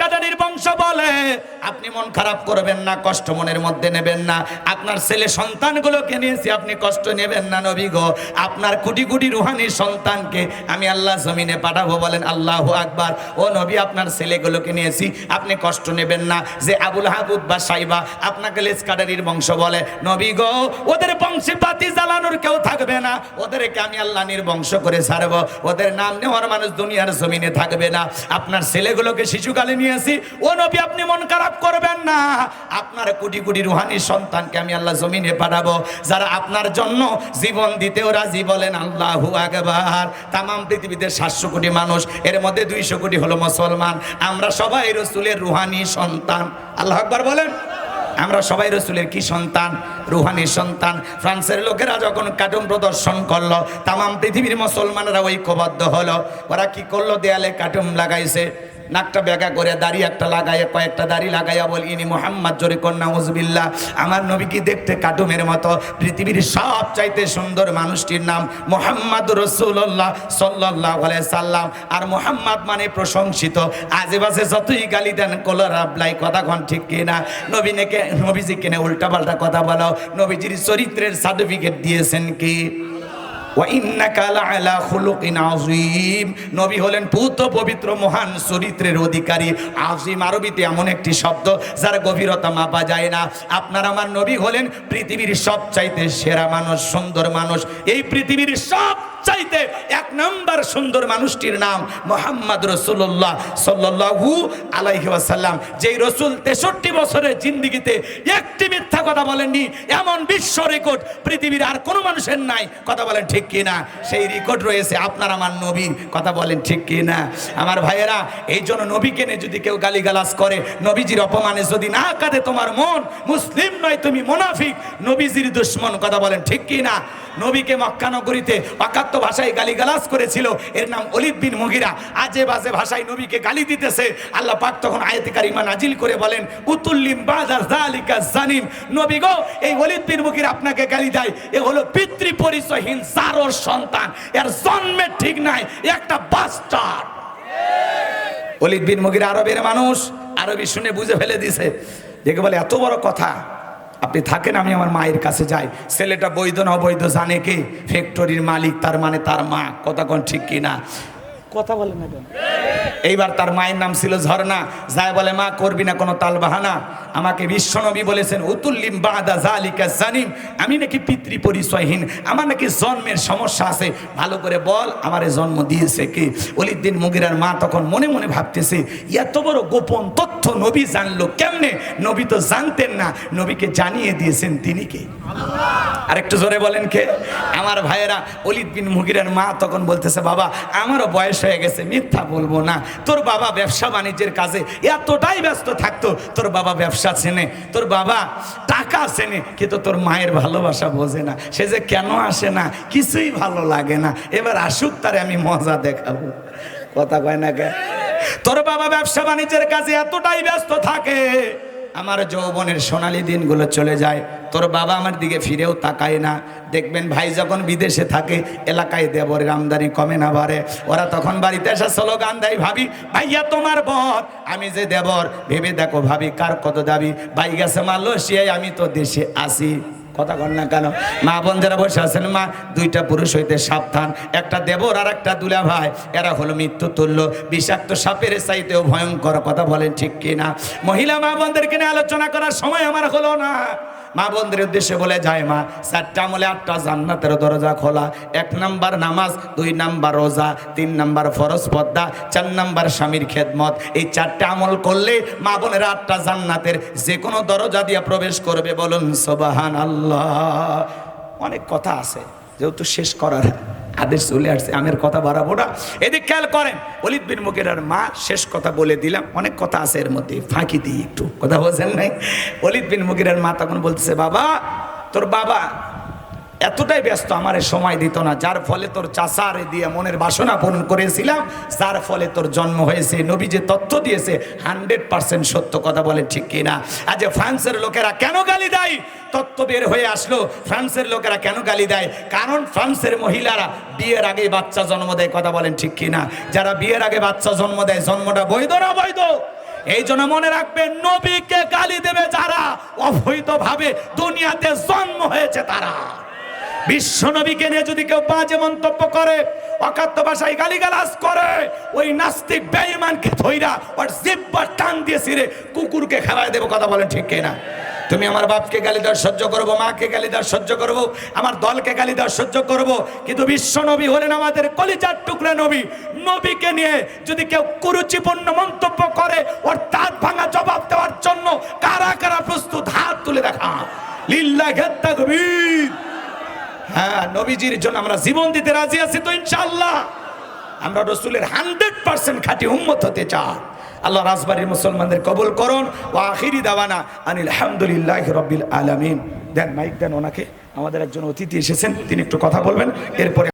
কাটানির আপনি মন খারাপ করবেন না, কষ্ট মনের মধ্যে নেবেন না, আপনার ছেলে সন্তানগুলোকে নিয়েছি আপনি কষ্ট নেবেন না নবী আপনার কোটি কোটি রুহানি সন্তানকে আমি আল্লাহ জমিনে পাঠাবো বলেন আল্লাহ আকবার। ও নবী, আপনার ছেলেগুলোকে নিয়েছি, আপনি কষ্ট নেবেন না, যে আবুল হাবুদ বা সাইবা আপনাকে লেস কাটারির বংশ বলে। নবী গো, ওদের বংশে বাতি জ্বালানোর কেউ থাকবে না, ওদেরকে আমি আল্লাহ নির্বংশ করে ছাড়বো, ওদের নাম নেওয়ার মানুষ দুনিয়ার জমিনে থাকবে না। আপনার ছেলেগুলোকে শিশুকালে নিয়েছি ও নবী, আপনি মন খারাপ করবেন না। আপনার কোটি কোটি রুহানি সন্তানকে আমি আল্লাহ জমিনে পাঠাবো, যারা আপনার জন্য জীবন দিতেও রাজি বলেন, আল্লাহ আকবার। তামাম পৃথিবীতে সাতশো কোটি মানুষ, এর মধ্যে দুইশো কোটি হলো মুসলমান। আমরা সবাই রসুলের রুহানি সন্তান। আল্লাহ আকবার বলেন। আমরা সবাই রসুলের কি সন্তান? রুহানি সন্তান। ফ্রান্সের লোকেরা যখন কার্টুন প্রদর্শন করল, তামাম পৃথিবীর মুসলমানরা ঐক্যবদ্ধ হলো। ওরা কি করল? দেয়ালে কার্টুন লাগাইছে। নাকটা বেগা করে দাড়ি একটা লাগাইয়া কয়েকটা দাড়ি লাগাইয়া বল, ইনি মোহাম্মদ, জোরে কন্যা উজবিল্লা আমার নবী কি দেখতে কাটুমের মতো পৃথিবীর সব চাইতে সুন্দর মানুষটির নাম মোহাম্মদ রসুল্লাহ সাল্লাহ সাল্লাম। আর মোহাম্মদ মানে প্রশংসিত। আজেবাজে যতই গালি দেন, কলর আবলাই, কথা কন ঠিক কিনা? নবীনেকে নবীজি কিনে উল্টা পাল্টা কথা বলো? নবীজির চরিত্রের সার্টিফিকেট দিয়েছেন কি? নবী হলেন পুত পবিত্র মহান চরিত্রের অধিকারী। আযীম আরবিতে এমন একটি শব্দ যার গভীরতা মাপা যায় না। আপনার আমার নবী হলেন পৃথিবীর সবচাইতে সেরা মানুষ, সুন্দর মানুষ। এই পৃথিবীর সব চাইতে এক নাম্বার সুন্দর মানুষটির নাম মোহাম্মদ রসুল্লাহ সাল্লাহু আলাইহি ওয়াসাল্লাম। যেই রসুল তেষট্টি বছরের জিন্দিগিতে একটি কথা বলেননি, এমন বিশ্ব রেকর্ড পৃথিবীর আর কোনো মানুষের নাই। কথা বলেন ঠিক কি না সেই রেকর্ড রয়েছে, আপনার আমার নবীর কথা বলেন ঠিক কি না আমার ভাইয়েরা, এই জন্য নবীকে নিয়ে যদি কেউ গালিগালাজ করে, নবীজির অপমানে যদি না কাঁদে তোমার মন, মুসলিম নয়, তুমি মোনাফিক, নবীজির দুশ্মন। কথা বলেন ঠিক কি না নবীকে মক্কা নগরীতে অকাত্য ভাষায় গালিগালাজ করেছিল, এর নাম অলিদ বিন মুগিরা। আজে বাজে ভাষায় নবীকে গালি দিতেছে। আল্লাহ পাক তখন আয়াতে কারিমা নাজিল করে বলেন উতুল্লিম বাদা জালিকা জানিম। নবী গো, এই অলিদ মুগিরা আপনাকে গালি দেয়। এ হলো পিতৃ পরিচয়হীন সারর সন্তান। এর ঠিক নাই, একটা বাস্টার অলিদ বিন মুগিরা আরবের মানুষ আরবি শুনে বুঝে ফেলে দিছে। দেখে বলে, এত বড় কথা। আপনি থাকেন, আমি আমার মায়ের কাছে যাই। ছেলেটা বৈধ না অবৈধ জানে কি? ফ্যাক্টরির মালিক, তার মানে তার মা। কথা কোন ঠিক কিনা? কথা বলে না কেন? এইবার তার মায়ের নাম ছিল ঝর্ণা। যায় বলে মা করবি না কোনো তাল বাহানা আমাকে বিশ্বনবী বলেছেন উতুল্লিম বাদা জালিকা জানিম। আমি নাকি পিতৃ পরিচয়হীন আমার নাকি জন্মের সমস্যা আছে। ভালো করে বল আমারে জন্ম দিয়েছে কে? অলিদ্দিন মুগিরার মা তখন মনে মনে ভাবতেছে এত বড় গোপন তথ্য নবী জানলো কেমনে? নবী তো জানতেন না। নবীকে জানিয়ে দিয়েছেন তিনি কে? আর একটু জোরে বলেন কে? আমার ভাইয়েরা অলিদ বিন মুগিরের মা তখন বলতেছে বাবা আমারও বয়স হয়ে গেছে, মিথ্যা বলব না। তোর বাবা ব্যবসা বাণিজ্যের কাজে এতটাই ব্যস্ত থাকতো, তোর বাবা ব্যবসা চেনে, তোর বাবা টাকা চেনে, কিন্তু তোর মায়ের ভালোবাসা বোঝে না। সে যে কেন আসে না, কিছুই ভালো লাগে না। এবার আসুক তারে আমি মজা দেখাবো। কথা কয় না কে? তোর বাবা ব্যবসা বাণিজ্যের কাজে এতটাই ব্যস্ত থাকে আমার যৌবনের সোনালি দিনগুলো চলে যায়। তোর বাবা আমার দিকে ফিরেও তাকায় না। দেখবেন ভাই যখন বিদেশে থাকে, এলাকায় দেবরের আমদানি কমে না বাড়ে। ওরা তখন বাড়িতে এসে স্লোগান দেয়, ভাবি, ভাইয়া তোমার বর। আমি যে দেবর, ভেবে দেখো ভাবি, কার কত দাবি? ভাই গেছে মালয়েশিয়ায়, আমি তো দেশে আসি কথা কন না কেন? মা বোন যারা বসে আছেন, মা, দুইটা পুরুষ হইতে সাবধান। একটা দেবর আর একটা দুলা ভাই, এরা হলো মৃত্যু তুল্য। বিষাক্ত সাপের চাইতেও ভয়ঙ্কর কথা বলেন ঠিক কিনা? মহিলা মা বোনদেরকে নিয়ে আলোচনা করার সময় আমার হলো না। মা বন্ধুর উদ্দেশ্যে বলে, যায় মা, চারটা আমলে আটটা জান্নাতের দরজা খোলা। এক নাম্বার নামাজ, দুই নাম্বার রোজা, তিন নাম্বার ফরজ পদ্মা চার নাম্বার স্বামীর খেদমত। এই চারটা আমল করলে মা বোনের আটটা জান্নাতের যে কোনো দরজা দিয়ে প্রবেশ করবে বলুন সোবাহান আল্লাহ অনেক কথা আছে, যেহেতু শেষ করার। আদেশ চলে আসছে, আমের কথা বাড়াবো না। এদিক খেয়াল করেন অলিদ বিন মুকেরার মা শেষ কথা বলে দিলাম, অনেক কথা আছে এর মধ্যে, ফাঁকি দিই একটু, কথা বলছেন নাই? অলিদ বিন মুকেরার মা তখন বলতেছে, বাবা, তোর বাবা এতটাই ব্যস্ত আমারে সময় দিত না, যার ফলে তোর চাষারে দিয়ে মনের বাসনা পূরণ করেছিলাম, যার ফলে তোর জন্ম হয়েছে। নবী যে তথ্য দিয়েছে, হান্ড্রেড পার্সেন্ট সত্য কথা বলে ঠিক কিনা? আজ ফ্রান্সের লোকেরা কেন গালি দেয়? তত্ত্ব বের হয়ে আসলো, ফ্রান্সের লোকেরা কেন গালি দেয়? কারণ ফ্রান্সের মহিলারা বিয়ের আগে বাচ্চা জন্ম দেয়, কথা বলেন ঠিক কিনা? যারা বিয়ের আগে বাচ্চা জন্ম দেয়, জন্মটা বৈধ না বৈধ এই জন্য মনে রাখবেন নবীকে গালি দেবে যারা অবৈধভাবে দুনিয়াতে জন্ম হয়েছে তারা। বিশ্ব নবীকে নিয়ে যদি কেউ বাজে মন্তব্য করে, অকাত্য ভাষায় গালিগালাজ করে, ওই নাস্তিক বেঈমানকে ধইরা ওর জিব্বার টান দিয়ে ছিঁড়ে কুকুরকে খাওয়াই দেবো, কথা বলেন ঠিক কিনা? তুমি আমার বাপকে গালি দেওয়ার সহ্য করব, মাকে গালি দেওয়ার সহ্য করব, আমার দলকে গালি দেওয়ার সহ্য করব, কিন্তু বিশ্ব নবী হলেন আমাদের কলিজার টুকরা নবী। নবীকে নিয়ে যদি কেউ কুরুচিপূর্ণ মন্তব্য করে, ওর দাঁত ভাঙা জবাব দেওয়ার জন্য কারা কারা প্রস্তুত, হাত তুলে দেখা লিল্লা ঘেত্তা গভীর হ্যাঁ নবীজির জন্য আমরা জীবন দিতে রাজি আছি তো ইনশাআল্লাহ। আমরা রসুলের হান্ড্রেড পার্সেন্ট খাঁটি উম্মত হতে চাই। আল্লাহ রাজবাড়ির মুসলমানদের কবল করুন। ও আখিরি দাওয়ানা আনিল আলহামদুলিল্লাহ রব্বিল আলমিন। দেন মাইক দেন ওনাকে। আমাদের একজন অতিথি এসেছেন, তিনি একটু কথা বলবেন। এরপরে